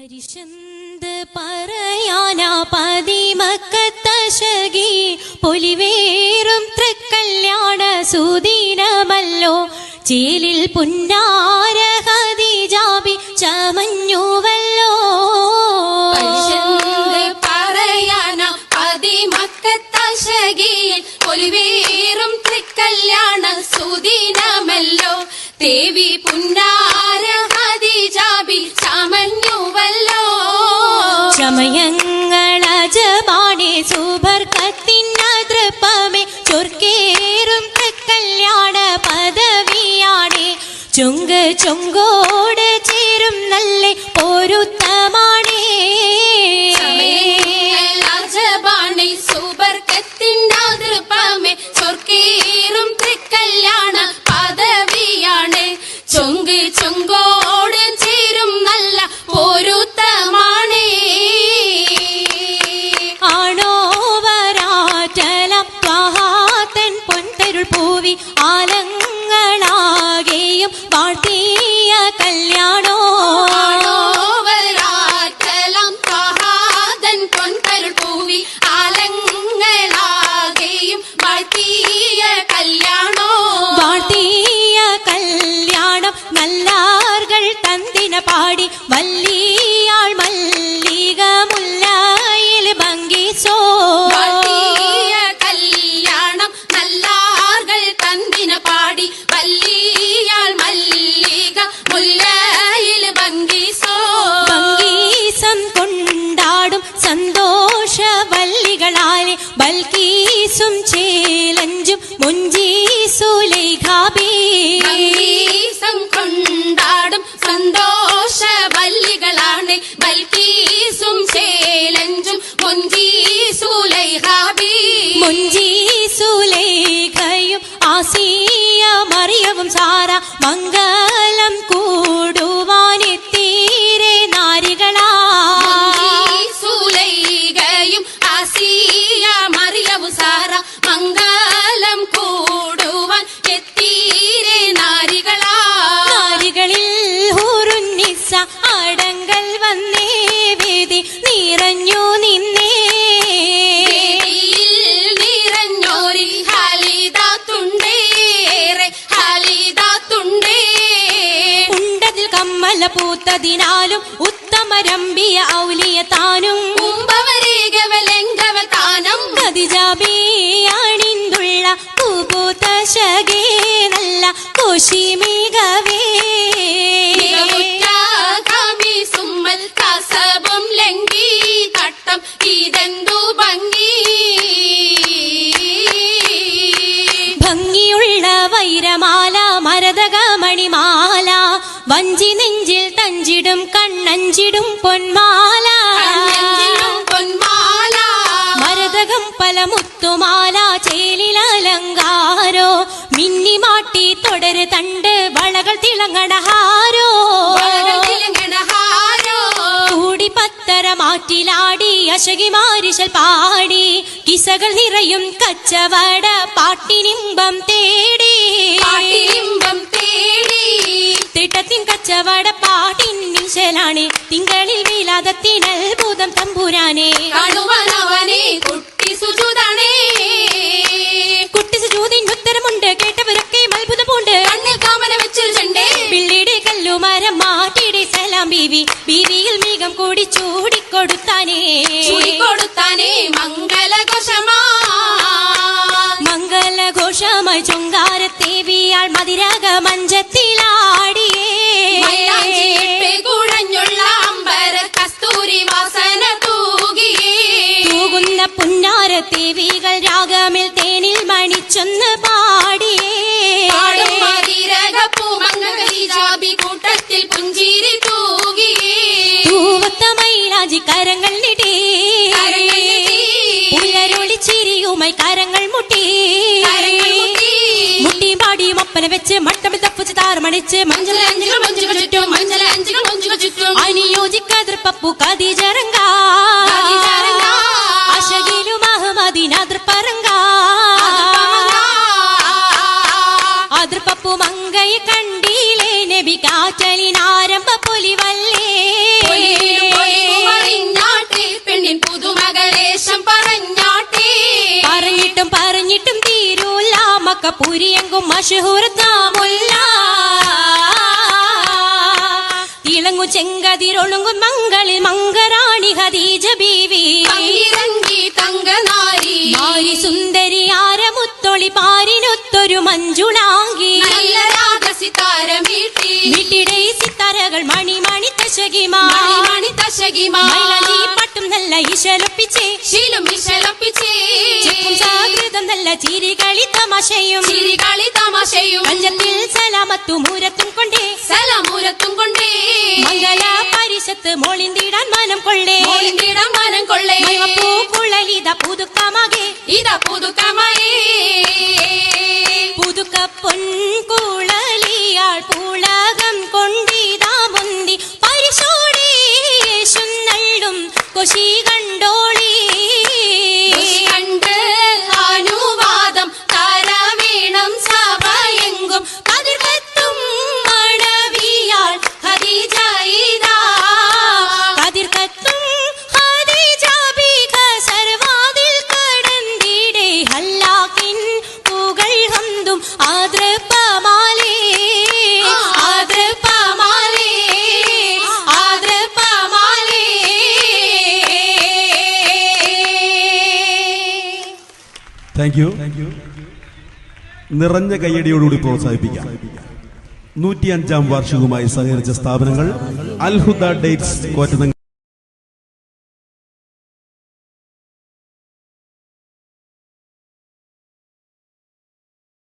പരിശന്ത് പറയാനാ പതിമക്കത്തശകി. പൊലിവേറും തൃക്കല്യാണ സുദീനമല്ലോ. ചേലിൽ പുന്നാര ഹദിജാബി ചമഞ്ഞുവല്ലോ പറയാന പതിമക്കത്തശകിയിൽ ഒലിവേറും തൃക്കല്യാണ സുദീനമല്ലോ. ദേവി ചമഞ്ഞുവല്ലോ ചമയങ്ങളജപാണെ സുബർക്കത്തിനതൃപ്പമേ ചൊർക്കേറും കല്യാണ പദവിയാണെ. ചുങ്ക് ചുങ്കോട് ചേരും നല്ല പൊരുത്തമാണേ. സുബർക്കത്തിന്റെ ചൊർക്കേറും തൃക്കല്യാണ പദവിയാണ്. ചൊങ്ക് ചൊങ്കോട് ആലങ്ങളാകെയും വാഴ്ത്തിയ കല്യാണോ? കല്യാണോ നല്ലാർകൾ തന്തിന പാടി വല്ലിയാൾ ബൽക്കീസും ചേലഞ്ചും മുഞ്ചീസുലേഖാബീ ഭംഗീസം കൊണ്ടാടും സന്തോഷ വല്ലികളാണ് ബൽക്കീസും ചേലഞ്ചും മൊഞ്ചീസുലൈഹാബി കമ്മല പൂത്തതിനാലും ഉത്തമരമ്പിയ ഔലിയ താനും. താനം കതിജാബിയാണിന്തുള്ള പൂപൂത്ത ശകേ നല്ല കോശിമികവേ വഞ്ചി നെഞ്ചിൽ തഞ്ചിടും കണ്ണഞ്ചിടും പൊന്മാല. പൊന്മാല. മരതകം പല മുത്തുമാല ചേലിലലങ്കാരോ മിന്നിമാട്ടി തുടര് തണ്ട് വളകൾ തിളങ്ങണഹാരോ മാറ്റിലാടി അശകി മാരിശൽ പാടി. കിസകൾ നിറയും കച്ചവട പാട്ടിനിമ്പം തേടി. പാട്ടിനിമ്പം തേടി കച്ചവട പാട്ടിൻ തിങ്കളിൽ വിലാദത്തിനൽ ഭൂതം തമ്പുരാനെ. കാണുവാനവനെ കുട്ടി സുജുതണേ. കുട്ടി സുജൂതിന് ഉത്തരമുണ്ട് കേട്ടവരൊക്കെ അത്ഭുതം പൂണ്ട് കണ്ണിൽ കാമന വെച്ചൊരു ചെണ്ടേ പിള്ളിയുടെ കല്ലുമരം മാറ്റിയുടെ സലാം ബീവി. ബീവിയിൽ മീകം കൂടി ചൂടിക്കൊടുത്താനേ. ചുടിക്കൊടുത്താനേ മംഗലഘോഷമാ. മംഗലഘോഷമായി ചൊങ്കാരത്തേവിയാൾ മതിരാഗ മണിച്ചൊന്ന് പാടിയേ കൂട്ടത്തിൽ പുഞ്ചിരി തൂകിയേ തൂവത്ത മൈലാജി കരങ്ങൾ. പുലരൊളി ചിരിയുമായി കരങ്ങൾ മുട്ടി മുട്ടി. മുട്ടിയും പാടിയും ഒപ്പന വെച്ച് മട്ടമിൽ തപ്പിച്ച് താറുമണിച്ച് മഞ്ചൽ മഞ്ചലഞ്ചുകൾ മഞ്ചുകൾ ചുറ്റും മഞ്ചുകൾ ചുറ്റും അനുയോജിക്കതിർപ്പപ്പു കതിജറങ്ക കതിജറങ്ക. അതിർപ്പപ്പു മങ്കൈ കണ്ടീലേ നബി കാറ്റലിനാരംഭ പൊലിവല്ലേ. പെണ്ണിൻ പുതുമകളേശം പറഞ്ഞാട്ടേ. പറഞ്ഞിട്ടും പറഞ്ഞിട്ടും തീരൂല്ല മക്ക പുരിയെങ്കും മഷഹൂർ താമുല്ല തിളങ്ങു ചെങ്കതിരൊളുങ്ങും മങ്ങളിൽ മങ്കരാണി ഹദീജ ബീവി. തങ്കനാരി. സുന്ദരി ആരമുത്തൊളി പാരിനൊത്ത പാരിനൊത്തൊരു മഞ്ജുളാങ്കി. നല്ല രാഗസിതാരമീട്ടി വീട്ടിടെ സിത്താരകൾ മണി തശകിമാ. മണിമണി തശകിമാ. പട്ടും നല്ല ഇശലൊപ്പിച്ചേ ശീലും മിശലപ്പിച്ചേ ജാഗ്രതം നല്ല ചിരികളി തമാശയും. ചിരികളി തമാശയും. അഞ്ചത്തിൽ സലാമത്തു മൂരത്തും കൊണ്ടേ. സലാമൂരത്തും കൊണ്ടേ. മംഗല പരിശത്ത് മോളിന്തിടാൻ മനം കൊള്ളേ. 我是一个 താങ്ക് യു നിറഞ്ഞ കയ്യടിയോടുകൂടി പ്രോത്സാഹിപ്പിക്കാം. നൂറ്റിയഞ്ചാം വാർഷികവുമായി സഹകരിച്ച സ്ഥാപനങ്ങൾ അൽഹുദ ഡേറ്റ്സ് കോറ്റനങ്ങൾ